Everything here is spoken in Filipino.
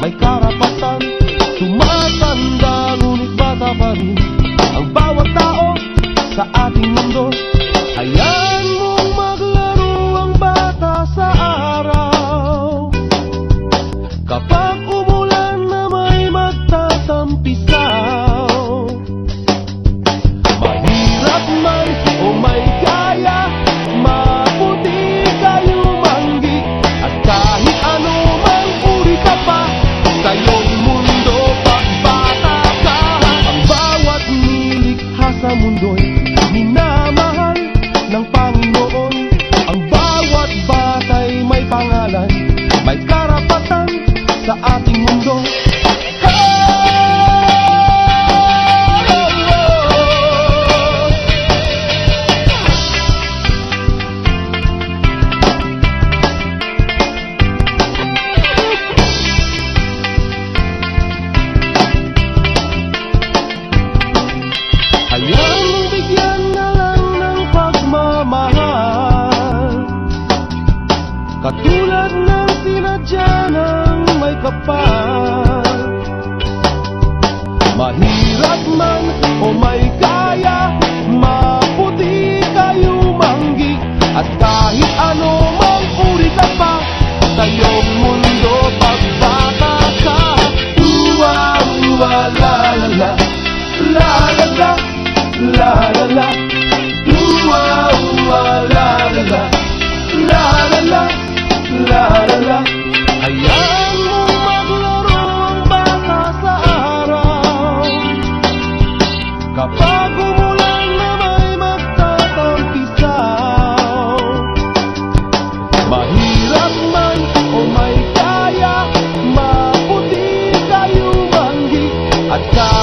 Vai, cara. Katulad ng tinadya ng may kapal. Mahirap man o may kaya Maputi kayo manggig At kahit ano mang uri ka pa Sa iyong mundo pagbata ka Uwa, uwa, la la la. La la la, la la la. Uwa, uwa, la God.